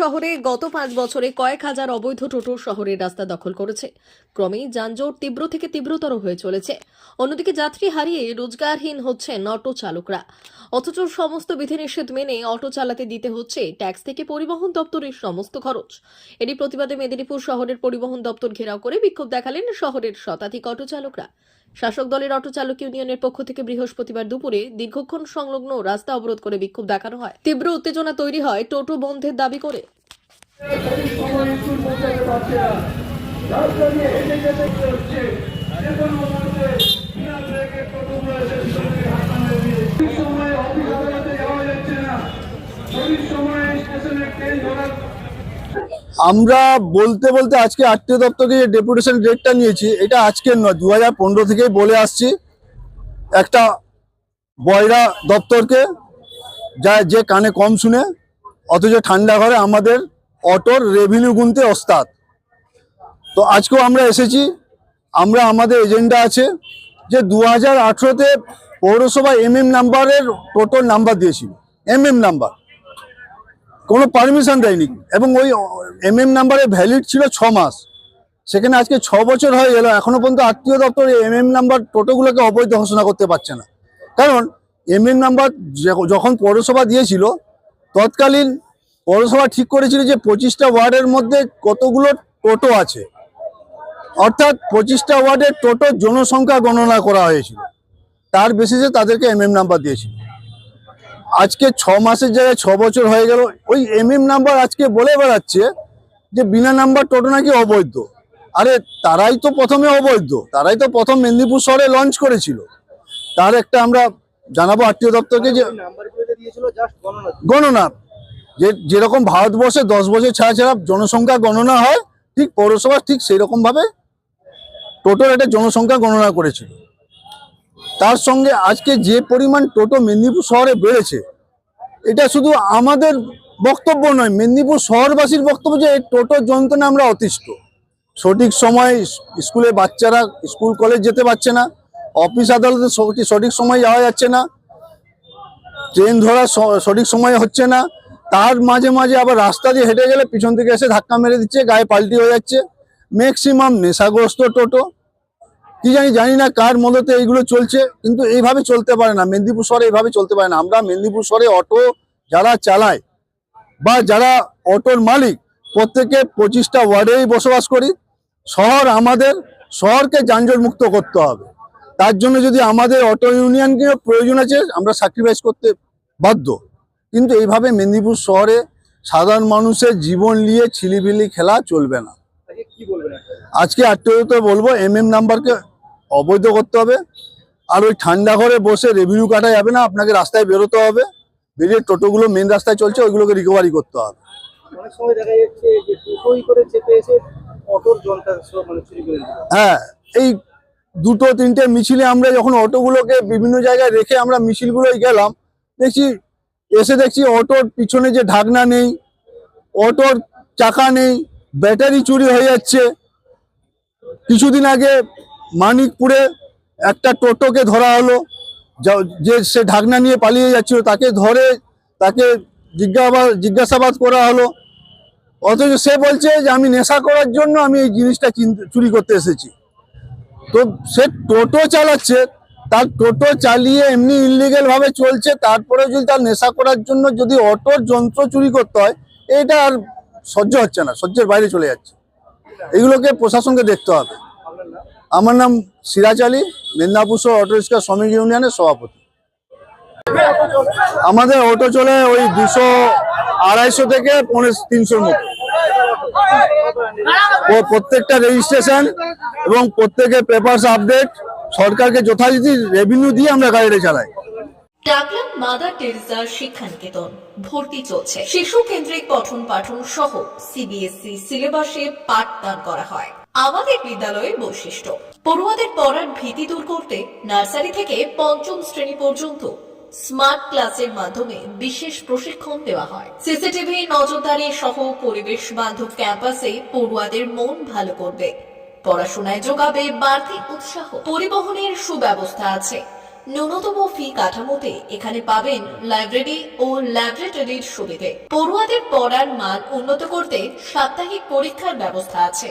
শহরে গত পাঁচ বছরে কয়েক হাজার অবৈধ টোটো শহরের রাস্তা দখল করেছে। ক্রমেই যানজট তীব্র থেকে তীব্রতর হয়ে চলেছে। অন্যদিকে যাত্রী হারিয়ে রোজগারহীন হচ্ছেন অটো চালকরা। অথচ সমস্ত বিধিনিষেধ মেনে অটো চালাতে দিতে হচ্ছে ট্যাক্স থেকে পরিবহন দপ্তরের সমস্ত খরচ। এরই প্রতিবাদে মেদিনীপুর শহরের পরিবহন দপ্তর ঘেরাও করে বিক্ষোভ দেখালেন শহরের শতাধিক অটো চালকরা। শাসক দলের অটো চালক ইউনিয়নের পক্ষ থেকে বৃহস্পতিবার দুপুরে দীর্ঘক্ষণ সংলগ্ন রাস্তা অবরোধ করে বিক্ষোভ দেখানো হয়। তীব্র উত্তেজনা তৈরি হয় টোটো বন্ধের দাবি করে। সময় স্টেশনে ট্রেন ধরার আমরা বলতে বলতে আজকে আত্মীয় দপ্তরকে যে ডেপুটেশন ডেটটা নিয়েছি, এটা আজকের নয় দু হাজার থেকেই বলে আসছি। একটা বয়রা দপ্তরকে যা যে কানে কম শুনে, অথচ ঠান্ডা ঘরে আমাদের অটোর রেভিনিউ গুনতে ওস্তাদ। তো আজকেও আমরা এসেছি, আমরা আমাদের এজেন্ডা আছে যে দু হাজার আঠেরোতে পৌরসভা এম এম নাম্বারের টোটোর নাম্বার দিয়েছিল এম এম নাম্বার কোনো পারমিশন দেয়নি। এবং ওই এম এম নাম্বারে ভ্যালিড ছিল ছ মাস। সেখানে আজকে ছ বছর হয়ে গেল, এখনও পর্যন্ত আত্মীয় দপ্তর এম এম নাম্বার টোটোগুলোকে অবৈধ ঘোষণা করতে পারছে না। কারণ এম এম নাম্বার যখন পৌরসভা দিয়েছিল, তৎকালীন পৌরসভা ঠিক করেছিল যে পঁচিশটা ওয়ার্ডের মধ্যে কতগুলো টোটো আছে। অর্থাৎ পঁচিশটা ওয়ার্ডের টোটো জনসংখ্যা গণনা করা হয়েছিল। তার বেসিসে তাদেরকে এম এম নাম্বার দিয়েছিল। আজকে ছ মাসের জায়গায় ছ বছর হয়ে গেল। ওই এম এম নাম্বার আজকে বলে বেড়াচ্ছে যে বিনা নাম্বার টোটো নাকি অবৈধ। আরে তারাই তো প্রথমে অবৈধ। তারাই তো প্রথম মেদিনীপুর শহরে লঞ্চ করেছিল। তার একটা আমরা জানাব আত্মীয় দপ্তরকে যে গণনা। যে যেরকম ভারতবর্ষে দশ বছর ছাড়া ছাড়া জনসংখ্যা গণনা হয়, ঠিক পৌরসভা ঠিক সেই রকম ভাবে টোটোর একটা জনসংখ্যা গণনা করেছিল। তার সঙ্গে আজকে যে পরিমাণ টোটো মেদিনীপুর শহরে বেড়েছে, এটা শুধু আমাদের বক্তব্য নয়, মেদিনীপুর শহরবাসীর বক্তব্য যে এই টোটোর যন্ত্রণা আমরা অতিষ্ঠ। সঠিক সময় স্কুলে বাচ্চারা স্কুল, কলেজ যেতে পারছে না, অফিস আদালতে সঠিক সময় যাওয়া যাচ্ছে না, ট্রেন ধরা সঠিক সময় হচ্ছে না, তার মাঝে মাঝে আবার রাস্তা দিয়ে হেঁটে গেলে পিছন থেকে এসে ধাক্কা মেরে দিচ্ছে, গায়ে পাল্টি হয়ে যাচ্ছে। ম্যাক্সিমাম নেশাগ্রস্ত টোটো কি জানি জানি না কার মদতে এইগুলো চলছে কিন্তু এইভাবে চলতে পারে না। মেদিনীপুর শহরে এইভাবে চলতে পারে না। আমরা মেদিনীপুর শহরে অটো যারা চালায় বা যারা অটোর মালিক প্রত্যেকে পঁচিশটা ওয়ার্ডেই বসবাস করি। শহর আমাদের শহরকে যানজট মুক্ত করতে হবে। তার জন্য যদি আমাদের অটো ইউনিয়নকে প্রয়োজন আছে আমরা স্যাক্রিফাইস করতে বাধ্য। কিন্তু এইভাবে মেদিনীপুর শহরে সাধারণ মানুষের জীবন নিয়ে ছিলিবিলি খেলা চলবে না। আজকে আত্মীয়তা বলব এম এম নাম্বারকে অবৈধ করতে হবে। আর ওই ঠান্ডা ঘরে বসে রেভিনিউ কাটা যাবে না আপনাকে রাস্তায় বেরোতে হবে। বেরিয়ে টোটোগুলো মেন রাস্তায় চলছে ওইগুলোকে রিকভারি করতে হবে। অনেক সময় দেখা যাচ্ছে যে টোটোই করে চেপে এসে অটোর জলটা মানে চুরি করে হ্যাঁ এই দুটো তিনটে মিছিলে আমরা যখন অটোগুলোকে বিভিন্ন জায়গায় রেখে আমরা মিছিলগুলোই গেলাম দেখছি এসে দেখছি অটোর পিছনে যে ঢাকনা নেই অটোর চাকা নেই ব্যাটারি চুরি হয়ে যাচ্ছে। কিছুদিন আগে মানিকপুরে একটা টোটোকে ধরা হলো। যে সে ঢাকনা নিয়ে পালিয়ে যাচ্ছিল, তাকে ধরে তাকে জিজ্ঞাসাবাদ জিজ্ঞাসাবাদ করা হলো। অথচ সে বলছে যে, আমি নেশা করার জন্য আমি এই জিনিসটা চুরি করতে এসেছি। তো সে টোটো চালাচ্ছে, তার টোটো চালিয়ে এমনি ইলিগেল ভাবে চলছে তারপরে যদি তার নেশা করার জন্য যদি অটোর যন্ত্র চুরি করতে হয়, এটা আর সহ্য হচ্ছে না, সহ্যের বাইরে চলে যাচ্ছে। এগুলোকে প্রশাসনকে দেখতে হবে। আমার নাম সিরাজ আলী, মেদিনীপুর অটো রিক্সা শ্রমিক ইউনিয়নের সভাপতি। আমাদের অটো চলে ওই দুশো আড়াইশো থেকে পনেরো, তিনশোর মতো। ও প্রত্যেকটা রেজিস্ট্রেশন এবং প্রত্যেকের পেপারস আপডেট সরকারকে যথারীতি রেভিনিউ দিয়ে আমরা গাড়িটা চালাই। ডাকলাম শিক্ষানিকেতন। ভর্তি চলছে। শিশু কেন্দ্রিক পঠন পাঠন সহ সিবিএসই সিলেবাসে পাঠদান করা হয়। আমাদের বিদ্যালয়ের বৈশিষ্ট্য। পড়ুয়াদের পড়ার ভীতি দূর করতে নার্সারি থেকে পঞ্চম শ্রেণি পর্যন্ত স্মার্ট ক্লাসের মাধ্যমে বিশেষ প্রশিক্ষণ দেওয়া হয়। সিসিটিভি, নজরদারি সহ পরিবেশ বান্ধব ক্যাম্পাসে পড়ুয়াদের মন ভালো করবে। পড়াশোনায় যোগাবে বাড়তি উৎসাহ। পরিবহনের সুব্যবস্থা আছে। ন্যূনতম ফি কাঠামোতে এখানে পাবেন লাইব্রেরি ও ল্যাবরেটরির সুবিধে। পড়ুয়াদের পড়ার মান উন্নত করতে সাপ্তাহিক পরীক্ষার ব্যবস্থা আছে।